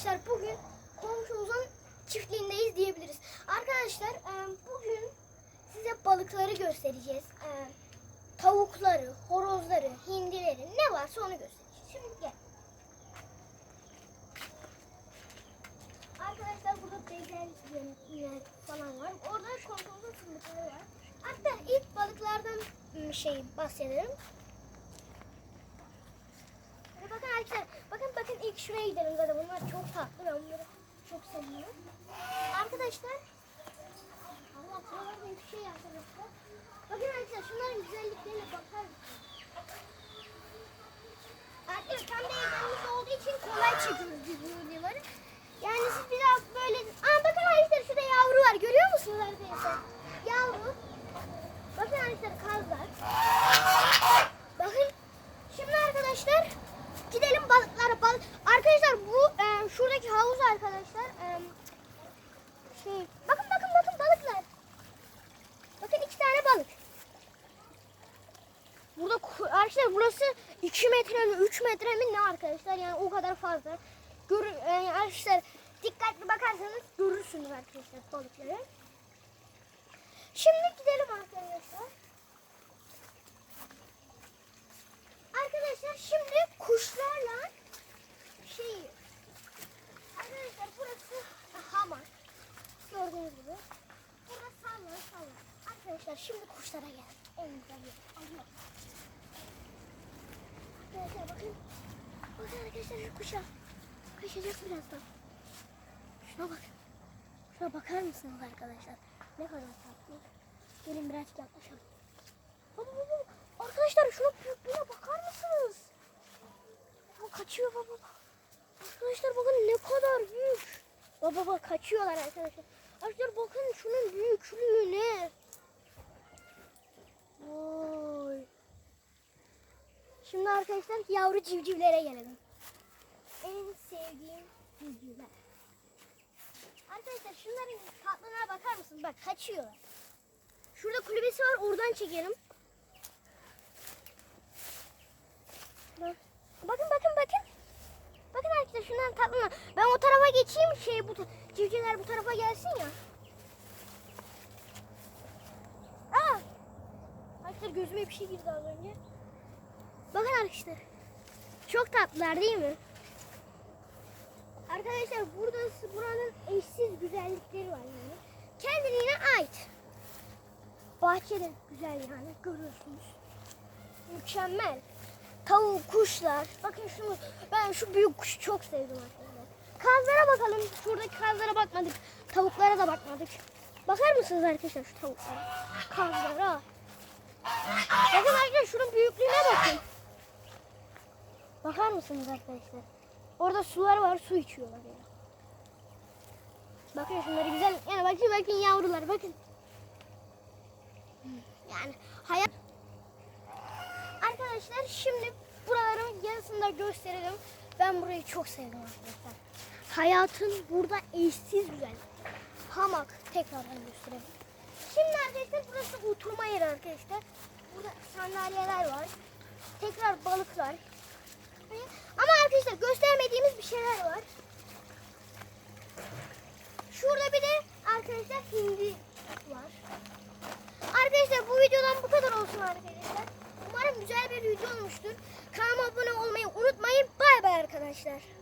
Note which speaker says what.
Speaker 1: Arkadaşlar bugün komşumuzun çiftliğindeyiz diyebiliriz. Arkadaşlar e, bugün size balıkları göstereceğiz. E, Tavukları, horozları, hindileri ne varsa onu göstereceğiz. Şimdi gel. Arkadaşlar burada bezelyeler falan var. Orada komşumuzun fındıkları var. Hatta ilk balıklardan şey bahsedelim. Hadi bakın arkadaşlar. Bakın bakın ilk şuraya gidelim zaten. Bunlar çok tatlı. Ben bunları çok seviyorum. Arkadaşlar. Allah buralarda bir şey arkadaşlar. Bakın arkadaşlar şunların güzelliklerine bakar mısınız? Arkadaşlar tam da evlerimizde olduğu için kolay çekiyoruz biz bu videoları. Yani siz biraz böyle... Aa bakın arkadaşlar şurada yavru var. Görüyor musunuz arkadaşlar? Yavru. Bakın arkadaşlar kazlar. Bakın. Şimdi arkadaşlar gidelim balıklara. Balık. Arkadaşlar bu e, şuradaki havuz arkadaşlar. E, şey. Bakın bakın bakın balıklar. Bakın iki tane balık. Burada ku- arkadaşlar burası 2 metre mi 3 metre mi ne arkadaşlar yani o kadar fazla. Gör, yani arkadaşlar dikkatli bakarsanız görürsünüz arkadaşlar balıkları. Şimdi gidelim arkadaşlar. Arkadaşlar şimdi kuşlarla şey arkadaşlar burası hamam. Gördüğünüz gibi. Burada sallar sallar. Arkadaşlar şimdi kuşlara gel. En güzel yer. Arkadaşlar bakın. Bakın arkadaşlar şu kuşa. Kaçacak birazdan. Şuna bak. Şuna bakar mısınız arkadaşlar? Ne kadar tatlı. Gelin birazcık yaklaşalım. Baba baba. Arkadaşlar şuna büyüklüğüne bakar mısınız? Baba kaçıyor baba. Arkadaşlar bakın ne kadar büyük. Baba baba kaçıyorlar arkadaşlar. Arkadaşlar bakın şunun büyüklüğüne. Oy. Şimdi arkadaşlar yavru civcivlere gelelim. En sevdiğim civcivler. Arkadaşlar şunların tatlılığına bakar mısınız? Bak kaçıyorlar. Şurada kulübesi var oradan çekelim. Bak. Bakın bakın bakın. Bakın arkadaşlar şunların tatlılığına. Ben o tarafa geçeyim şey bu civcivler bu tarafa gelsin ya. Aa! Arkadaşlar gözüme bir şey girdi az önce. Bakın arkadaşlar. Çok tatlılar değil mi? Arkadaşlar burada buranın eşsiz güzellikleri var yani. Kendine ait. Bahçede güzel yani görüyorsunuz. Mükemmel. Tavuk, kuşlar. Bakın şunu ben şu büyük kuşu çok sevdim arkadaşlar. Kazlara bakalım. Şuradaki kazlara bakmadık. Tavuklara da bakmadık. Bakar mısınız arkadaşlar şu tavuklara? Kazlara. Bakın arkadaşlar şunun büyüklüğüne bakın. Bakar mısınız arkadaşlar? Orada sular var, su içiyorlar ya. Bakın şunları güzel. Yani bakın bakın yavrular bakın. Yani hayat Arkadaşlar şimdi buraların yarısını da gösterelim. Ben burayı çok sevdim arkadaşlar. Hayatın burada eşsiz güzel. Hamak tekrardan gösterelim. Şimdi arkadaşlar burası oturma yeri arkadaşlar. Burada sandalyeler var. Tekrar balıklar. Ama arkadaşlar göstermediğimiz bir şeyler var. Şurada bir de arkadaşlar hindi var. Arkadaşlar bu videodan bu kadar olsun arkadaşlar. Umarım güzel bir video olmuştur. Kanalıma abone olmayı unutmayın. Bay bay arkadaşlar.